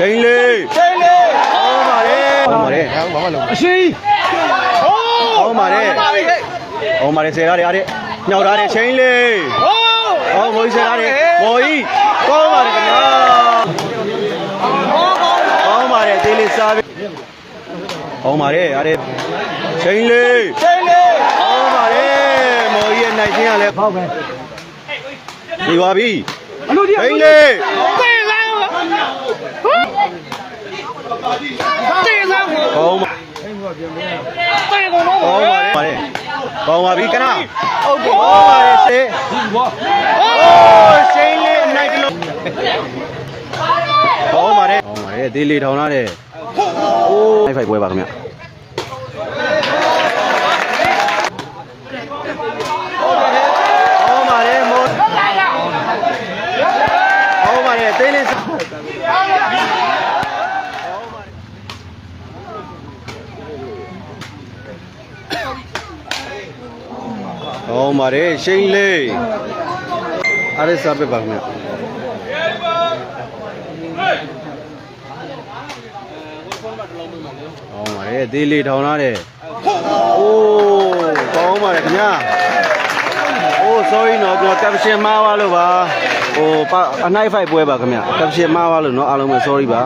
ချိန်လေးချိန်လေးဟောပါတယ်ဟောပါတယ်ဘာမှလုံးအရှိဟောပါတယ်ဟောပါတယ်ဆယ်ရတယ်အားတဲ့ညှောက်ထားတယ်ချိန်လေးဟိုးဟောမိုးကြီးဆယ်ရတယ်မိုးကြီးကောင်းပါတယ်ခင်ဗျာဟောကောင်းကောင်းပါတယ်သေးလေးစားပြီဟောပါတယ်အားတဲ့ချိန်လေးချိန်လေးဟောပါတယ်မိုးကြီးရဲ့နိုင်ချင်းကလည်းဟောက်ပဲဒီပါပြီအလို့ဒီချိန်လေး တေးစားဟောတေးစားဟော ကောင်းပါတေးကုန်တော့ကောင်းပါတယ်ပါတယ်ကောင်းပါပြီကနာဟုတ်တယ်ကောင်းပါတယ်စေဘောအိုးရှိန်လေးအနိုင်တလုံးကောင်းပါတယ်ကောင်းပါတယ်ဒီလေးထောင်လာတယ်အိုးဖိုက်ဖိုက်ပွဲပါခင်ဗျကောင်းပါတယ်မောကောင်းပါတယ်သေးလေးကော င်းပါတယ်ရှိန်လေးအားရစားပဲပါခင်ဗျကောင်းပါတယ်သေးလေးထောင်လာတယ်အိုးကောင်းပါတယ်ခင်ဗျာအိုး sorry နော်ကျွန်တော် caption မှားသွားလို့ပါဟိုပါအနိုင်ဖိုက်ပွဲပါခင်ဗျ caption မှားသွားလို့နော်အားလုံးပဲ sorry ပါ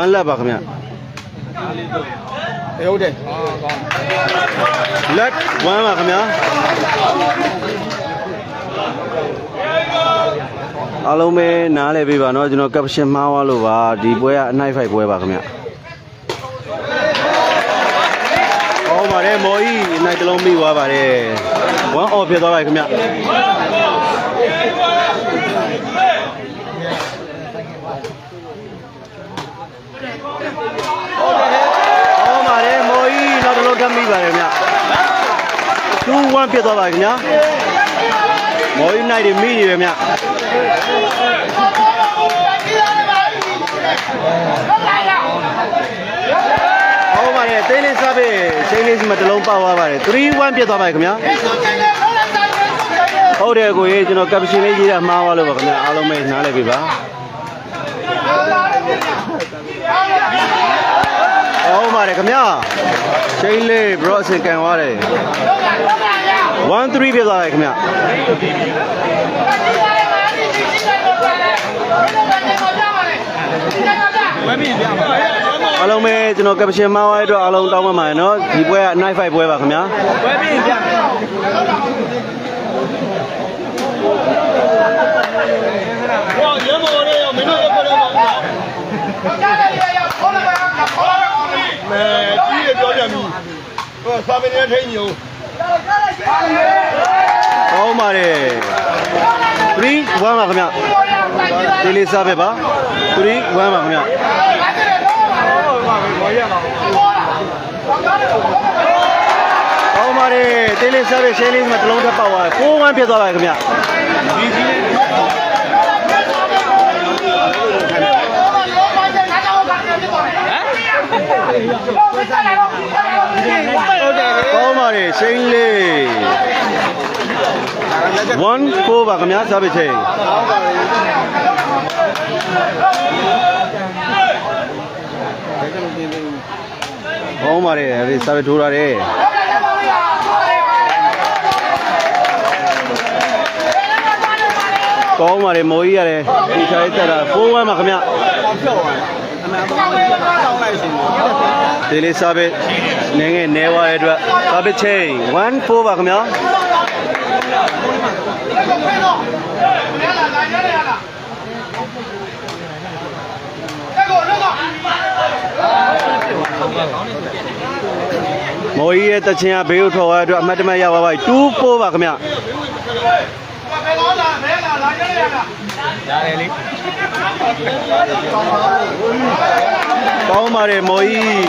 one lap ပါခင်ဗျ ဟုတ်တယ် လက်1ပါခင်ဗျာအားလုံးပဲနားလည်ပေးပါเนาะကျွန်တော် caption မှားသွားလို့ပါဒီပွဲကအနိုင်ဖိုက်ပွဲပါခင်ဗျဟောပါတယ်မော်ကြီးအနိုင်တစ်လုံးမိသွားပါတယ်1 off ဖြစ်သွားပါခင်ဗျ ပ်မိပါတယ်ခင်ဗျ2 1ဖြစ်သွားပါခင်ဗျာမော်ကြီးနိုင်တွေမိနေတယ်ဗျဟောပါတယ်သေးလေးစားပေးချိန်လေးစီမှာတစ်လုံးပေါက်သွားပါတယ်3 1ပြတ်သွားပါခင်ဗျာဟုတ်တယ်ကိုကြီးကျွန်တော်ကပ်ပရှင်လေးရေးတာမှားသွားလို့ပါခင်ဗျာအားလုံးပဲနားလည်ပြီပါ ဟုတ်ပါတယ်ခင်ဗျာချိန်လေး bro အစင်ကန်သွားတယ်1 3ပြတ်သွားတယ်ခင်ဗျာအားလုံးပဲကျွန်တော်ကပ်ပရှင်မှားသွားတဲ့အတွက်အားလုံးတောင်းပန်ပါတယ်နော်ဒီပွဲက night fight ပွဲပါခင်ဗျာဝယ်ပြီးပြဟောရေမော်လေးရောမင်းတို့ရေပေါ်တော့ မဲကြီးရပြောကြပြီဟောစာမင်းရဲ့ထိန်ညိုဟောပါတယ်3 1ပါခင်ဗျာသေးလေးစားပဲပါ3 1ပါခင်ဗျာဟောပါတယ်သေးလေးစားပဲရှင်းလေးမှာတစ်လုံးထပ်ပေါက်သွား4 1ဖြစ်သွားပါခင်ဗျာဒီကြီး ကောင်းပါတယ်ရှင်းလေး1 4ပါခင်ဗျာစားပဲချိန်ဟောပါတယ်ဒီစားပဲထိုးရတယ်ကောင်းပါတယ်မိုးကြီးရတယ်ဒီချာရေးတက်တာ4 1ပါခင်ဗျာ ဒေးလေးစားပဲနည်းငယ်နဲသွားတဲ့အတွက်စားပဲချိန်1 4ပါခင်ဗျာမော်ကြီးရဲ့တချင်ကဘေးကိုထော်သွားတဲ့အတွက်အမှတ်တမဲ့ရပါပါ2 4ပါခင်ဗျာ ရတယ်လေကောင်းပါတယ်မော်ကြီး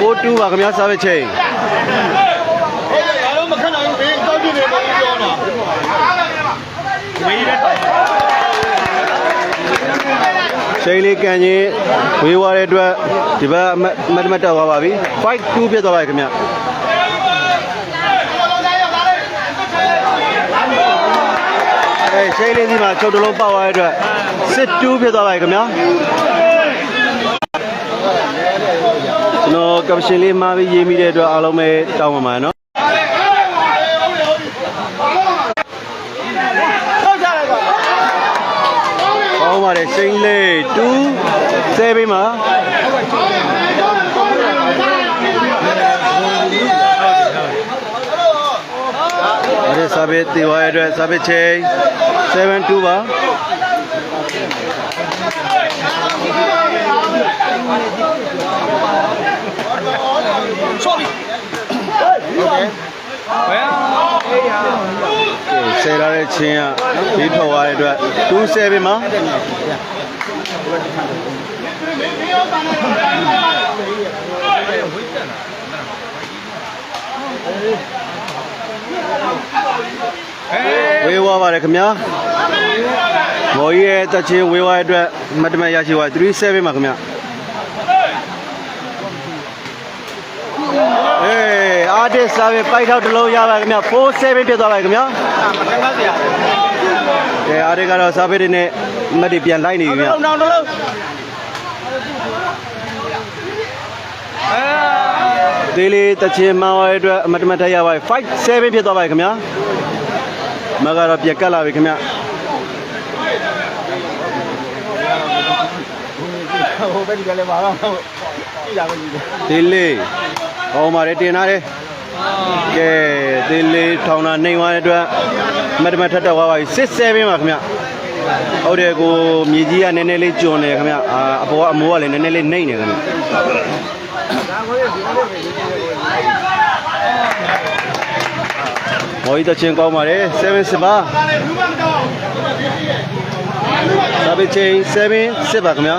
ကိုတူပါခင်ဗျာစားပဲချိန်ဟေးအားလုံးမခက်နိုင်ဘူးဘေးတောက်ပြနေမလို့ပြောတာဝေးတဲ့ချိန်လေးကန်ချင်းဝေးသွားတဲ့အတွက်ဒီဘက်အမှတ်တမဲ့တက်သွားပါပြီ5 2ပြတ်သွားပါပြီခင်ဗျာ အဲရှိန်လေးစီမှာချုပ်တလုံးပေါက်သွားတဲ့အတွက်စစ်တူးဖြစ်သွားပါပြီခင်ဗျာကျွန်တော်ကပရှင်လေးမှားပြီးရေးမိတဲ့အတွက်အားလုံးပဲတောင်းပါမှာနော်ကောင်းပါတယ်ရှိန်လေး2 7မှာ အဲ့ဒီစာပေတေဝါရဲ့အတွက်စာပေချိန်7 2ပါဆယ်ရတဲ့ချင်းကပြီးထွက်သွားတဲ့အတွက်2 7မှာ ဝေးဝါပါတယ်ခင်ဗျာမော်ကြီးရဲ့တက်ချင်းဝေးဝါတဲ့အတွက်မတ်တမတ်ရရှိသွား37ပါခင်ဗျာအေးအာတစ်စာပဲပိုက်ထောက်တစ်လုံးရပါခင်ဗျာ47ဖြစ်သွားပါခင်ဗျာမတမစရာကဲအာတစ်ကတော့စာပေတွေနဲ့မတ်တွေပြန်လိုက်နေပြီခင်ဗျာတောင်းတောင်းလုံးအဲသေးလေးတက်ချင်းမောင်းရဲ့အတွက်အမတ်တမတ်ထရပါ57ဖြစ်သွားပါခင်ဗျာ မကတော့ပြက်ကတ်လာပြီခင်ဗျာဟိုဘက်ဒီကလည်းပါတော့ကြည့်တာပဲကြည့်တယ်သေးလေးဟောမာတယ်တင်ထားတယ်ကဲသေးလေးထောင်တာနှိမ်သွားတဲ့အတွက်မတ်တမတ်ထက်တော့သွားပါပြီ67ပါခင်ဗျဟုတ်တယ်ကိုမြေကြီးကနည်းနည်းလေးကျွန်းနေခင်ဗျအာအပေါ်ကအမိုးကလည်းနည်းနည်းလေးနှိမ့်နေခင်ဗျ မော်ကြီးတချင်းကောင်းပါတယ်7စစ်ပါဒါပေချင်း7စစ်ပါခင်ဗျာ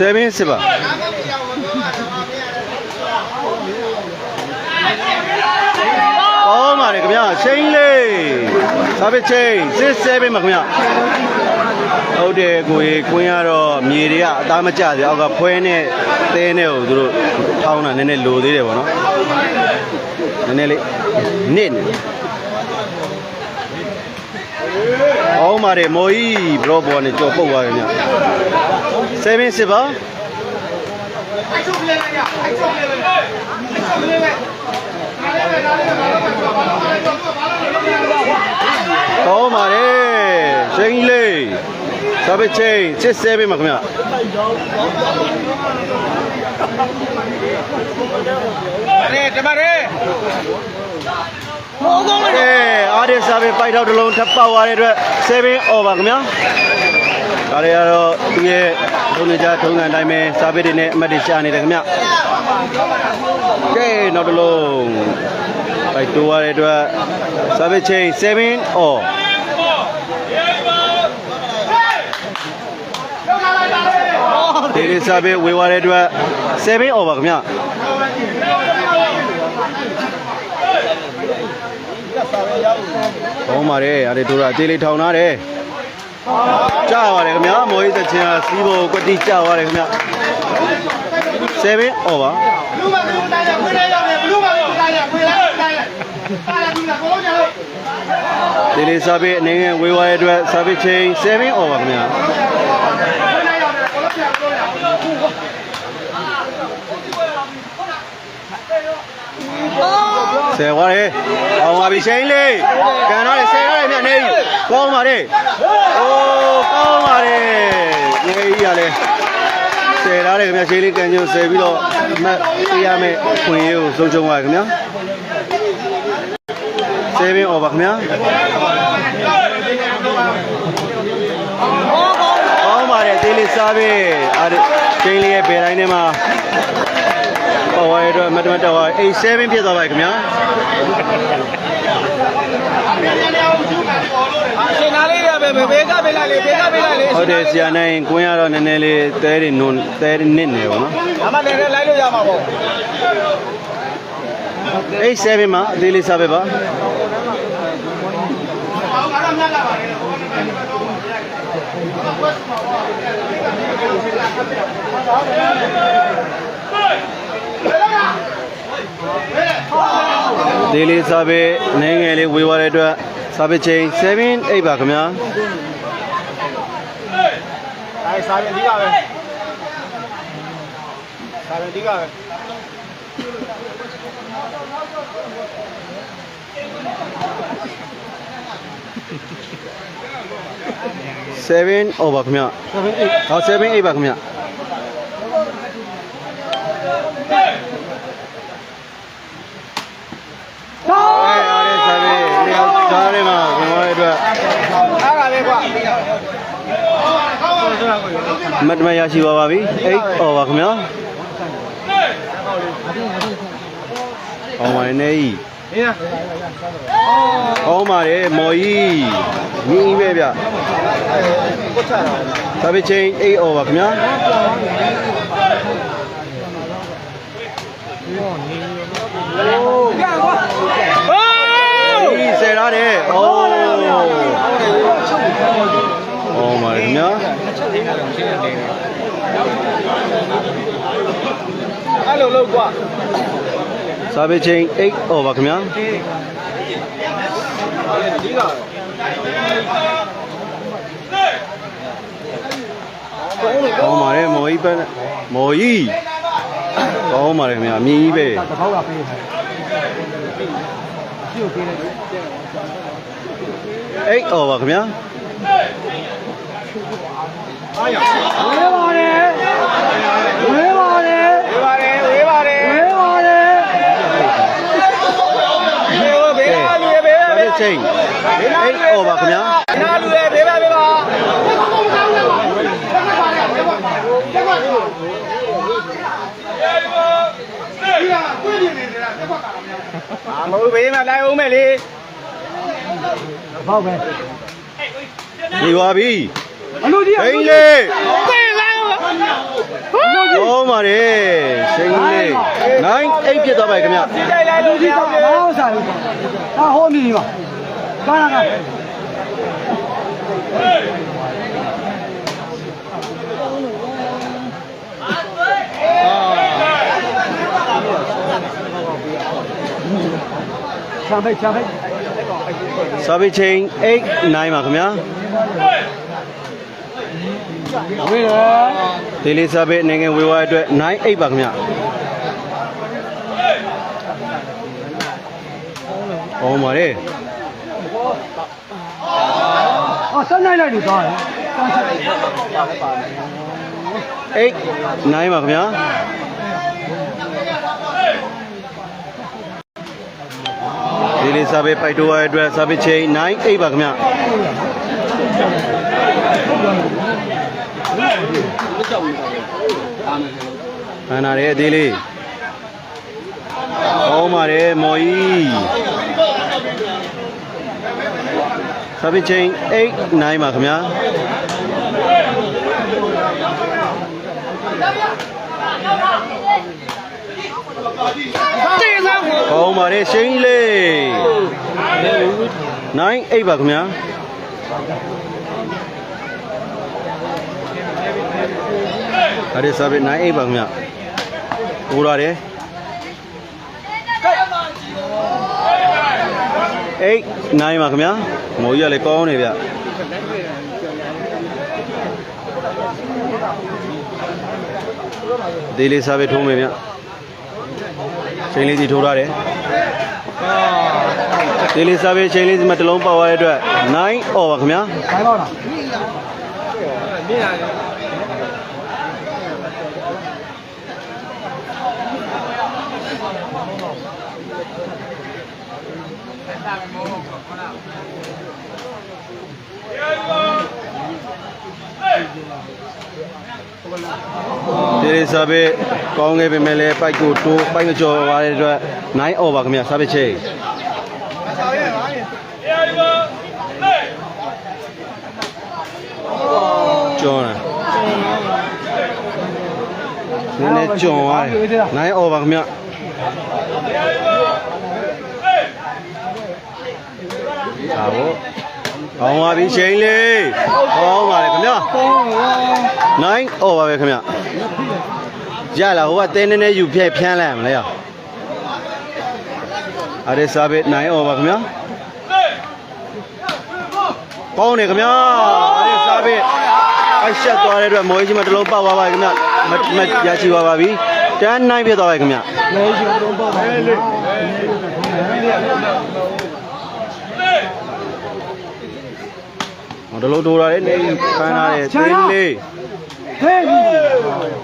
7စစ်ပါကောင်းပါ တယ်ခင်ဗျာချိန်လေးဒါပေချင်း67ပါခင်ဗျာဟုတ်တယ်ကိုကြီးကွင်းကတော့မြေတွေကအသားမကျသေးအောက်ကဖွဲနဲ့သဲနဲ့ကိုသူတို့ထောင်းတာနည်းနည်းလိုသေးတယ်ဗောနော်နည်းနည်းလေးနစ်နေအောင်ပါတယ်မော်ကြီးဘလော့ဘောနဲ့ကြော်ပုတ်သွားတယ်ဗျ7စစ်ပါကော င်းပါတယ်ချိန်လေးစာပေချိန်စစ်7ပါခင်ဗျရဲတမရဲကဲအားရစာပေပိုက်တော့တစ်လုံးထပ်ပေါက်သွားတဲ့အတွက်7 over ခင်ဗျာဒါတွေကတော့သူရဲ့ထုံးနေကြထုံးစံအတိုင်းပဲစာပေတွေနဲ့အမှတ်တွေရှာနေတယ်ခင်ဗျ ကဲနောက်တစ်လုံးပိုက်တိုးသွားတဲ့အတွက်စာပေချိန်7 over ဒီလေးစာပေဝေသွားတဲ့အတွက်7 over ခင်ဗျာကောင်းပါတယ်အဲ့ဒီတို့ရအသေးလေးထောင်ထားတယ်ကြာပါတယ်ခင်ဗျာမော်ကြီးတချင်ကစီးဖို့ကွတိကြာပါတယ်ခင်ဗျ 7 over လူမလူတိုင်းရခွေးလိုက်ရတယ်ဘလူးမလူတိုင်းရခွေးလိုက်တိုင်းရပါလာဘူးလားကိုလုံးကြလို့ဒီလေးစာပေအနေငယ်ဝေးသွားတဲ့အတွက်စာပေချိန်7 over ခင်ဗျာခွေးလိုက်ရတယ်ကိုလုံးပြန်ပြောရဆယ်သွားတယ်အောင်ပါပြီချိန်လေးကန်တော့လေဆယ်တော့လေမြတ်နေပြီကောင်းပါတယ်အိုးကောင်းပါတယ်နေကြီးရလဲ ဆယ်ထားတယ်ခင်ဗျာချိန်လေးကန်ကျုံဆယ်ပြီးတော့မတ်ပြရမယ်ခွင့်ရကိုဆုံးချုံပါခင်ဗျာ7 over ခင်ဗျာကောင်းပါတယ်သေးလေးစားပြီအားချင်းလေးရဲ့ဘယ်တိုင်းထဲမှာပေါ်ဝဲတော့မတ်မတ်တော့87ဖြစ်သွားပါပြီခင်ဗျာအရှင်သားလေးတွေပဲ ဘေးကပေးလိုက်လေဘေးကပေးလိုက်လေဟုတ်တယ်ဆရာနိုင်ကွင်းရတော့နည်းနည်းလေးသဲတွေနုံသဲတွေနစ်နေပါတော့အမလည်းလိုက်လို့ရမှာပေါ့87မှာအသေးလေးစားပဲပါဘာလို့ငါတော့မြတ်လာပါလဲဒီလေးစာပေနေငယ်လေးဝေးသွားတဲ့အတွက် စာပေချိန်7 8ပါခင်ဗျာအဲစားရင်အဓိကပဲစားရင်အဓိကပဲ7 over ခင်ဗျာ7 8ဟော7 8ပါခင်ဗျာအဲအားရစာပေ နေရာသားတွေမှာဝင်သွားတဲ့အတွက်အားကပဲကွာမတ်တမရရှိပါပါပြီ8 over ခင်ဗျာဟောင်းပါနေကြီးနင်းလားဟောင်းပါတယ်မော်ကြီးမြင်းကြီးပဲဗျကိုချတာစာပေချိန်8 over ခင်ဗျာပြကွာဟိုးဒီ ဆယ်ရတယ်ဩဟောင်းပါတယ်ခင်ဗျာအဲ့လိုလုပ်ကွာစာပေချိန်8 over ခင်ဗျာအဓိကကောင်းပါတယ်မော်ကြီးပဲမော်ကြီးကောင်းပါတယ်ခင်ဗျာအမြင်ကြီးပဲတဘောက်ကပေးတယ်ပြုတ်ပေးတယ် 8 over ခင်ဗျာအားရဝေးပါတယ်ဝေးပါတယ်ဝေးပါတယ်ဝေးပါတယ်ဝေးပါတယ်ဝေးဝေးပါလူရဲ့ဘေးစာပါပေချိန်8 over ခင်ဗျာနာလူရဲ့ဘေးပါဘေးပါအာမဟုတ်ဘေးမှာလိုက်အောင်မယ်လေ ဘောက်ပဲဒီပါပြီအလူကြီးစိန်လေးကောင်းပါတယ်စိန်လေး9 8ဖြစ်သွားပါခင်ဗျာဒီတိုက်လိုက်လို့ဒီဒီတော့တော့ဘာလို့စားလို့ဟာဟောမီပါကာလာကချမ်းပဲချမ်းပဲ စာပေချိန်8 9ပါခင်ဗျာဝေးတယ်ဒီလေးစာပေအနေငယ်ဝေဝါးအတွက်9 8ပါခင်ဗျာကောင်းပါတယ်အော်စမ်းနိုင်လိုက်လို့သွားတယ်8 9ပါခင်ဗျာ ဒီလေးစာပေပိုက်တိုးရအတွက်စာပေချိန်9 8ပါခင်ဗျာဟန်နာရဲ့အသေးလေးကောင်းပါတယ်မော်ကြီးစာပေချိန်8 9ပါခင်ဗျာတေးစား ကိုကောင်းပါတယ်ရှိန်လေးနိုင်အိပ်ပါခင်ဗျာအဲ့ဒီစာပေနိုင်အိပ်ပါခင်ဗျာဟိုရတယ်အိတ်နိုင်ပါခင်ဗျာမိုးကြီးကလည်းကောင်းနေဗျဒီလေးစာပေထုံးမယ်ဗျ ချိန်လေးစီထိုးရတယ်ဒီလေးစာပေချိန်လေးစီမှာတစ်လုံးပေါက်ရတဲ့အတွက်9 over ခင်ဗျာခိုင်းတော့လားမြင်ရတယ် ဒီလေးစာပေကောင်းခဲ့ပေမဲ့လည်းပိုက်ကိုတိုးပိုက်မကျော်ပါတဲ့အတွက်9 over ခင်ဗျာစာပေချိန်ဆောက်ရဲပါရင်ကျော်တယ်နည်းနည်းကျော်သွားတယ်9 over ခင်ဗျာဒါပေါ့ ကောင်းပါပြီချိန်လေးကောင်းပါလေခင်ဗျာကောင်းပါ9 over ပဲခင်ဗျရလာဟိုကတဲနေနေယူဖြဲဖြန်းလိုက်ရမလဲရအရေစာဘစ်9 over ခင်ဗျာကောင်းနေခင်ဗျာအရေစာဘစ်အရှက်သွားတဲ့အတွက်မော်ကြီးမတစ်လုံးပတ်သွားပါခင်ဗျမမရရှိသွားပါပြီတန်း9ဖြစ်သွားပါခင်ဗျလေရှင်တော့ပေါ့ပါလေဟော တလုံးတိုးလာတယ်နေဖမ်းလာတယ်သွင်းလေးဟေး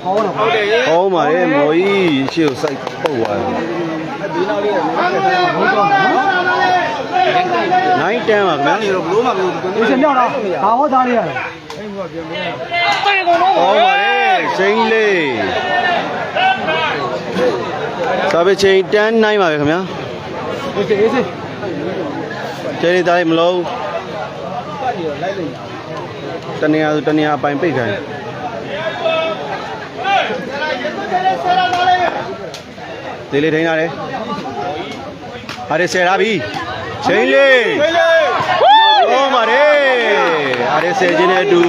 ဟောတော့ဟုတ်တယ်ဟောပါလေမော်ကြီးရှေ့ကိုစိုက်ပုတ်သွားတယ်ဟုတ်တော့နော်9တန်းပါခင်ဗျာဒီစမြောက်တော့ဘာဟောသားလေးရတယ်ဟောပါလေချိန်လေးစာပေချိန်တန်း9ပါပဲခင်ဗျာအေးစေးအေးစေးချိန်လေးသားလေးမလုံး တနေရာဆိုတနေရာအပိုင်ပိတ်ခိုင်းဒီလေးထိန်းလာတယ်ဟာဒီဆယ်လာပြီချိန်လေးဟောပါတယ်ဟာဒီဆယ်ခြင်းနဲ့အတူ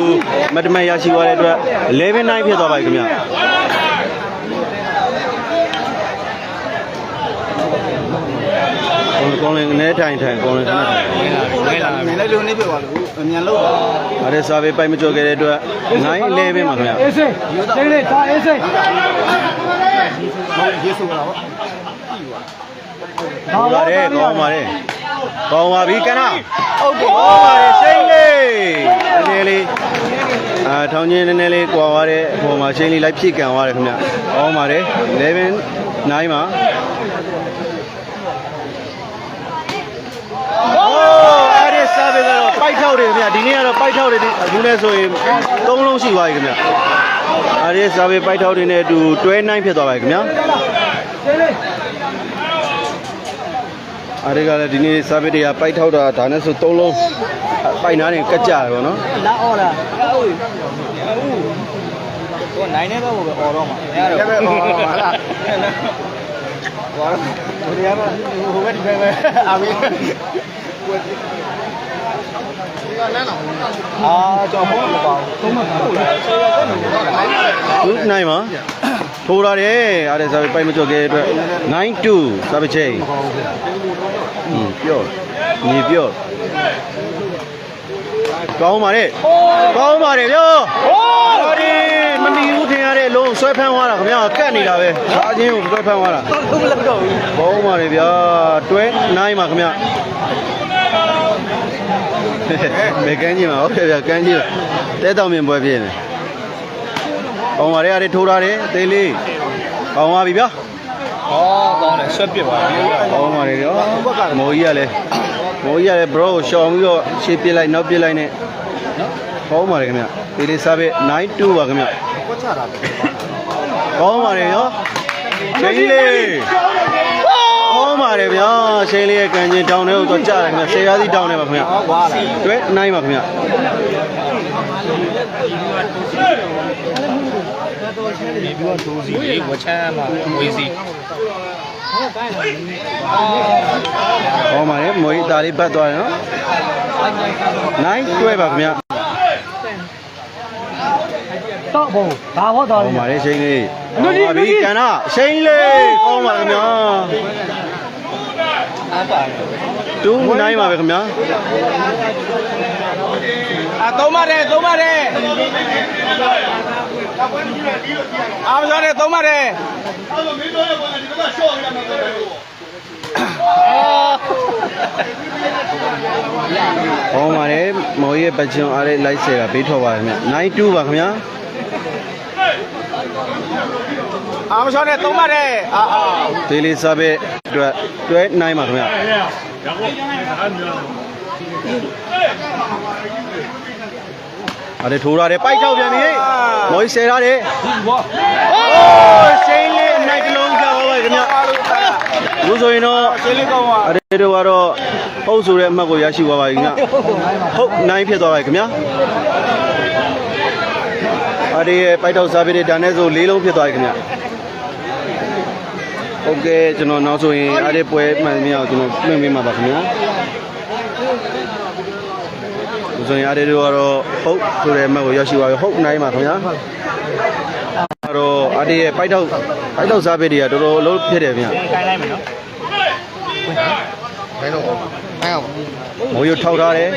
မတ်တမတ်ရရှိသွားတဲ့အတွက်11 9ဖြစ်သွားပါပြီခင်ဗျာ ကောင်းကောင်းလေးနည်းထိုင်ထိုင်ကောင်းလေးခဏထိုင်မြင်လိုက်လို့နေပြပါလို့အမြန်လို့။အဲ့ဒါစာပေပိုက်မကြော်ခဲ့တဲ့အတွက်9 11ပါခင်ဗျာအေးစေးစိတ်လေးဒါအေးစေးဟုတ်ရေးဆိုတာပေါ့။ဟုတ်ပါတယ်ကောင်းပါတယ်။ကောင်းပါပြီကန။ဟုတ်တယ်။ကောင်းပါတယ်ရှိန်လေး။နည်းနည်းလေးအာထောင်ချင်းနည်းနည်းလေးကွာသွားတဲ့အပေါ်မှာရှိန်လေးလိုက်ဖြည့်ကန်သွားတယ်ခင်ဗျာ။ကောင်းပါတယ်11 9ပါ။โအဲ့ဒီစာပေကတော့ပိုက်ထောက်တယ်ခင်ဗျာဒီနေ့ကတော့ပိုက်ထောက်တယ်ဒီအခုနဲ့ဆိုရင်၃လုံးရှိသွားပြီခင်ဗျာအဲ့ဒီစာပေပိုက်ထောက်တွေနဲ့အတူတွဲနိုင်ဖြစ်သွားပါပြီခင်ဗျာစိတ်လေးအားတွေကလည်းဒီနေ့စာပစ်တွေကပိုက်ထောက်တာဒါနဲ့ဆို၃လုံးပိုက်နားနေကကြတယ်ပေါ့နော်လာအော်လားဟိုနိုင်နေတော့ပဲអော်တော့မှာအဲ့ဒါပဲអော်ပါလားဟောဟိုတရားတော့ဟိုဘက်ဒီဘက်ပဲအာမီ အာကျွန်တော်ဖုန်းမပါဘူးသုံးမပါဘူးလားသူနိုင်ပါထိုးလာတယ်အားတွေစာပစ်ပိုက်မကြော့ခဲ့တဲ့အတွက်92စာပစ်ချိန်ဟင်းပြော့ညီပြော့ကောင်းပါလေကောင်းပါတယ်ပြောဟောဒီမမီဘူးထင်ရတဲ့အလုံးဆွဲဖမ်းသွားတာခင်ဗျာကတ်နေတာပဲအားချင်းကိုဆွဲဖမ်းသွားတာသုံးမလက်တော့ဘူးကောင်းပါလေဗျာတွဲနိုင်ပါခင်ဗျာ မေကန်းကြီးမှာဟုတ်တယ်ဗျာကန်းကြီးတဲတောင်မြင်ပွဲပြင်းနေကောင်းပါလေအားတွေထိုးထားတယ်အသေးလေးကောင်းပါပြီဗျာဟောကောင်းတယ်ဆွဲပစ်သွားပြီကောင်းပါလေရောမိုးကြီးကလည်းမိုးကြီးကလည်း bro ကိုရှောင်ပြီးတော့ရှေ့ပြစ်လိုက်နောက်ပြစ်လိုက်နဲ့ကောင်းပါလေခင်ဗျာဒီလေးစားပဲ92ပါခင်ဗျာကွက်ချတာပဲကောင်းပါလေရောချိန်လေး ကောင်းပါလေဗျာချိန်လေးရဲ့ကန်ချင်းတောင်းထဲကိုတော့ကြားတယ်ခင်ဗျာဆယ်ရာစီတောင်းထဲပါခင်ဗျာဟောကွာလားတွဲနိုင်ပါခင်ဗျာဒီပြောဒိုးစီလေးဝချမ်းမှာဝေးစီဟောပါလေမော်ကြီးတာလေးပတ်သွားတယ်နော်နိုင်တွဲပါခင်ဗျာတော့ဘုံဘာဟောသားဟောလေးပါလေချိန်လေးအနုကြီးဟောပါပြီအနုကြီးကန်နာချိန်လေးကောင်းပါခင်ဗျာ အားပါတူနိုင်ပါပဲခင်ဗျာအာသုံးပါတယ်သုံးပါတယ်အားမစောနဲ့သုံးပါတယ်ဟောပါလေမော်ကြီးရဲ့ပတ်ချွန်အားလေးလိုက်ဆယ်ကဘေးထွက်ပါခင်ဗျာ92ပါခင်ဗျာ အားမစောနဲ့သုံးပါတယ်အာအာဒေးလီစားပဲအတွက်တွဲနိုင်ပါခင်ဗျာအဲ့ဒါထိုးရတယ်ပိုက်ချောက်ပြန်ပြီမော်ကြီးဆယ်ရတယ်အိုးရှိန်လေးအနိုင်တစ်လုံးကြောက်ပါခင်ဗျာဘူးဆိုရင်တော့ရှင်းလေးကောင်းပါအဲ့ဒီတော့ကတော့ဟုတ်ဆိုတဲ့အမှတ်ကိုရရှိသွားပါပြီခင်ဗျာဟုတ်နိုင်ဖြစ်သွားပါပြီခင်ဗျာအဲ့ဒီရဲ့ပိုက်တော့စားပြတဲ့ဒါနဲ့ဆို၄လုံးဖြစ်သွားပြီခင်ဗျာ ဟုတ်ကဲ့ကျွန်တော်နောက်ဆိုရင်အားရပွဲမှန်မြောက်ကျွန်တော်ပြင်ပေးမှာပါခင်ဗျာဆိုရင်အားရတို့ကတော့ဟုတ်ဆိုတဲ့အမှတ်ကိုရရှိပါပြီဟုတ်နိုင်ပါခင်ဗျာအဲ့တော့အားရရဲ့ပိုက်တော့ပိုက်တော့စားပေးတွေကတော်တော်အလုပ်ဖြစ်တယ်ခင်ဗျာခိုင်းလိုက်မယ်နော်ဘယ်လိုအဲမိုးရထောက်ထားတယ်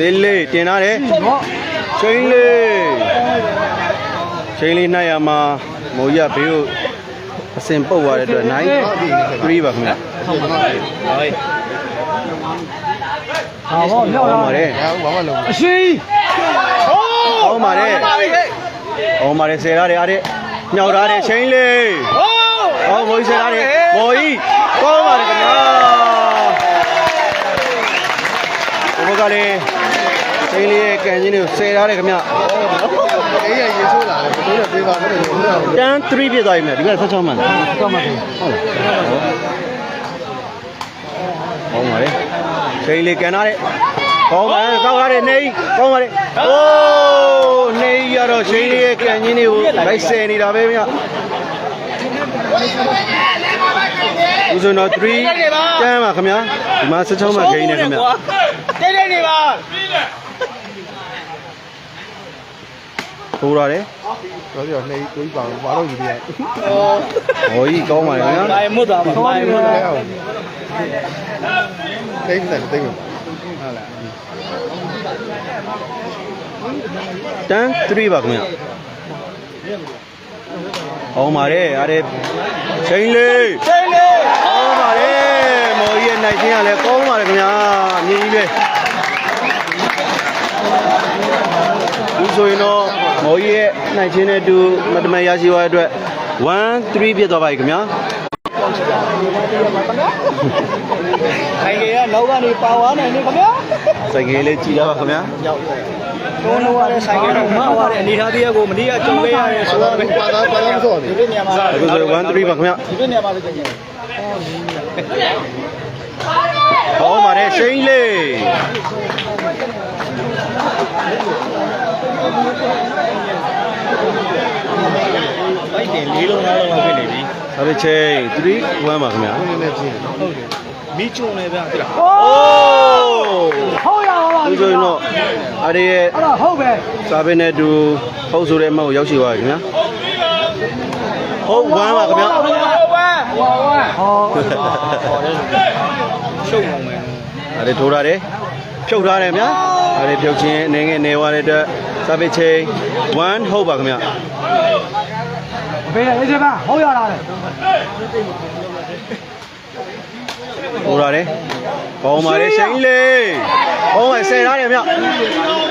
သေးလေးတင်ထားတယ်ချိန်လေးချိန်လေးနှိုက်ရမှာမိုးရဘေးကို အစင်ပုတ်သွားတဲ့အတွက်9 3ပါခင်ဗျာဟုတ်ပါဘူးဟေးဟာဘောမြောက်ဟောလာပါတယ်ဘယ်ဘာမှလုံးအရှိဟောပါတယ်ဟောပါတယ်ဆယ်ထားတယ်အားတွေညှောက်ထားတယ်ချိန်လေးဟိုးဟောမိုးကြီးဆယ်ထားတယ်မိုးကြီးကောင်းပါတယ်ခင်ဗျာဘုဘကလေး ချိန်လေးရဲ့ကန်ချင်းတွေကိုဆယ်ထားတယ်ခင်ဗျာအေးရရေဆိုးလာတယ်ဘယ်လိုလဲပြေးပါမလို့ဟုတ်လားတန်း3ပြည့်သွားပြီမြတ်ဒီက16မှန်လားတော့မှာတယ်ဟုတ်လားကောင်းပါလေချိန်လေးကန်ထားတယ်ကောင်းပါကောင်းပါတယ်နေကောင်းပါတယ်အိုးနေရတော့ချိန်လေးရဲ့ကန်ချင်းတွေကိုလိုက်ဆယ်နေတာပဲမြတ်ဦးဇုံတော်3တန်းပါခင်ဗျာဒီမှာ16မှန်ဂိမ်းနေခင်ဗျာတိတ်တိတ်နေပါ ထိုးရတယ်တော်တော်နေတွေးပါဘာလို့ယူရဟောကြီးကောင်းပါလေခင်ဗျာဘာမွတ်သွားပါဘာမွတ်သွားလဲအောင်တိတ်တယ်တိတ်ဟုတ်လားတန်း3ပါခင်ဗျာဟောပါတယ်အားတဲ့ချိန်လေးတိတ်လေးကောင်းပါလေမော်ကြီးရဲ့နိုင်ချင်းကလည်းကောင်းပါလေခင်ဗျာမြင်ကြီးပဲဒီဆိုရင်တော့ မော်ကြီးရဲ့နိုင်ချင်းနဲ့အတူမတမန်ရရှိသွားတဲ့အတွက်1 3ပြည့်သွားပါပြီခင်ဗျာခိုင်ကြီးကနောက်ကနေပါဝါနေနေခင်ဗျာစိုက်ကလေးကြည်ရပါခင်ဗျာတွန်းလို့ရတဲ့ဆိုင်ကတော့မဝရတဲ့အနေထားတည်းကိုမတိအကြုံလေးရတယ်ဆိုတော့ပါသားပါသားမစော်ဒီနေပြနေရာမှာအခုဆို1 3ပါခင်ဗျာဒီပြနေရာမှာလည်းကြည့်ကောင်းပါတယ်ရှိန်လေး ဘိုက်တင်လေးလုံးသားလုံးဖြစ်နေပြီဒါပေချိန်3 1ပါခင်ဗျာနေနေချင်းဟုတ်တယ်မီးချုံနေဗျာတိလားအိုးဟုတ်ရပါပါဒီဆိုရင်တော့အားရရဲ့အဲ့ဒါဟုတ်ပဲစာပေနဲ့အတူဟုတ်ဆိုတဲ့အမောက်ကိုရောက်ရှိသွားပြီခင်ဗျာဟုတ်ဝမ်းပါခင်ဗျာဟုတ်ပါဘူးဟောဝါဟောရှုံအောင်မယ်အားရထိုးထားတယ်ဖြုတ်ထားတယ်ခင်ဗျာအားရဖြုတ်ခြင်းအနေငယ်နေသွားတဲ့အတွက် စာပေချိန်1ဟုတ်ပါခင်ဗျာဘယ်အေးစပါဟုတ်ရတာလေထိုးထားတယ်ကောင်းပါလေရှိန်လေးကောင်းပါဆယ်ထားတယ်ခင်ဗျာ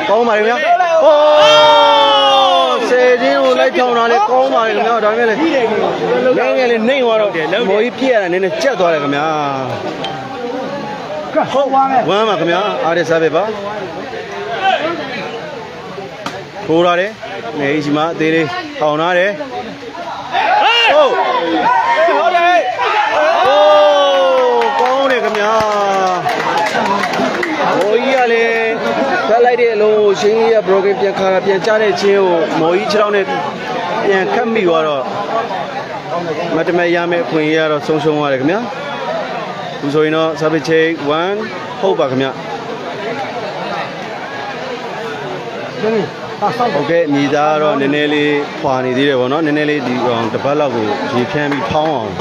ကောင်းပါလေခင်ဗျာအိုးဆယ်ချင်းကိုလိုက်ထောင်တာလေကောင်းပါလေခင်ဗျာဒါပေမဲ့လေငယ်ငယ်လေးနှိမ့်သွားတော့မော်ကြီးပြည့်ရတာနည်းနည်းကြက်သွားတယ်ခင်ဗျာကဲဟုတ်ပါမယ်ဝမ်းပါခင်ဗျာအားရစားပဲပါ ထိုးရတယ်နေရှိမှအသေးလေးထောင်ထားတယ်ဟုတ်ဟုတ်တယ်โอ้ကောင်းတယ်ခင်ဗျာမော်ကြီးကလည်းဖက်လိုက်တဲ့အလုံးကိုရှင်းကြီးက broken ပြန်ခါပြန်ချတဲ့ချင်းကိုမော်ကြီးခြေထောက်နဲ့ပြန်ခတ်မိသွားတော့မတ်တမဲရမယ့်အခွင့်အရေးကတော့ဆုံးရှုံးသွားတယ်ခင်ဗျာဒီဆိုရင်တော့ service check 1ဟုတ်ပါခင်ဗျာဒီနေ့ ဟာဆောက်ဟုတ်ကဲ့ညီသားကတော့နည်းနည်းလေးခွာနေသေးတယ်ဗောနော်နည်းနည်းလေးဒီကောင်တစ်ပတ်လောက်ကိုရေဖြန်းပြီးဖောင်းအောင်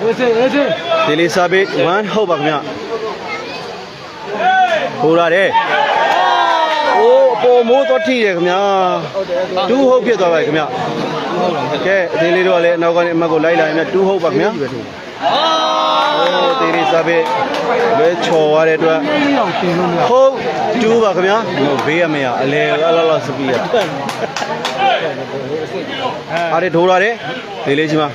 အေးစေးအေးစေးဒီလေးစာပေ1ဟုတ်ပါခင်ဗျဟိုရတယ်အိုးအပေါ်မိုးတော့ထိတယ်ခင်ဗျာ2ဟုတ်ဖြစ်သွားပါပြီခင်ဗျ ကဲအသေးလေးတော့လည်းအနောက်ကနေအမတ်ကိုလိုက်လာရင်2ဟုတ်ပါခင်ဗျာအိုးဒီလေးစာပေလွဲချော်သွားတဲ့အတွက်ဒီအောင်တင်လို့မရဟုတ်2ပါခင်ဗျာဘေးရမရအလဲအလားလားစပီးရအားရထိုးရတယ်ဒီလေးချင်းပါ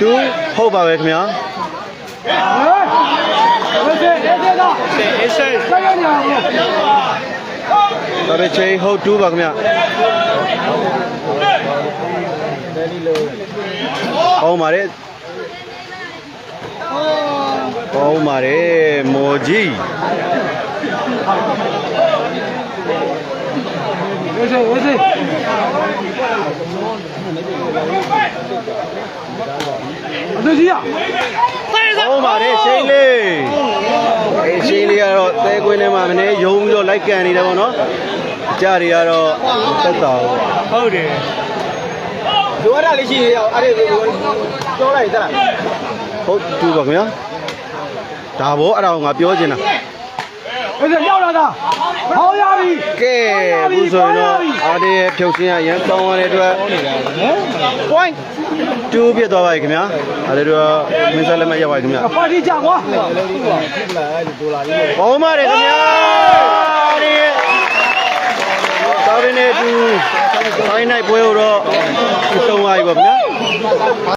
တူဟုတ်ပါပဲခင်ဗျာအေးစေးအေးစေး တော့အေးဆေးဆက်ရနေအောင်ဒါပေချင်းဟုတ်တူပါခင်ဗျာဟောင်းပါတယ်ကောင်းပါတယ်မော်ကြီးဝေးစေဝေးစေအတူကြီးရကောင်းပါတယ်ရှိန်လေး အေးရှိန်လေးကတော့သဲကွင်းထဲမှာမနေယုံပြီးတော့လိုက်ကန်နေတယ်ပေါ့နော်အကြတွေကတော့သက်သာဘူးဟုတ်တယ်လိုအပ်တာလေးရှိရအောင်အဲ့ဒီပြောလိုက်တက်လာဟုတ်တူပါခင်ဗျာဒါဘောအဲ့ဒါကိုငါပြောချင်တာဝေးစေရောက်လာတာ ဟောရပြီကဲအခုဆိုရင်တော့အားတဲ့ဖြုတ်ရှင်းရရန်ကောင်းရတဲ့အတွက် point 2ဖြစ်သွားပါပြီခင်ဗျာအဲ့ဒါတော့မင်းဆက်လက်မရပါဘူးခင်ဗျာပါတီကြကွာကောင်းပါတယ်ခင်ဗျာဒီတော်ရင်းနဲ့အတူ final ပွဲကိုတော့ဆုံးသွားပြီပေါ့ခင်ဗျာ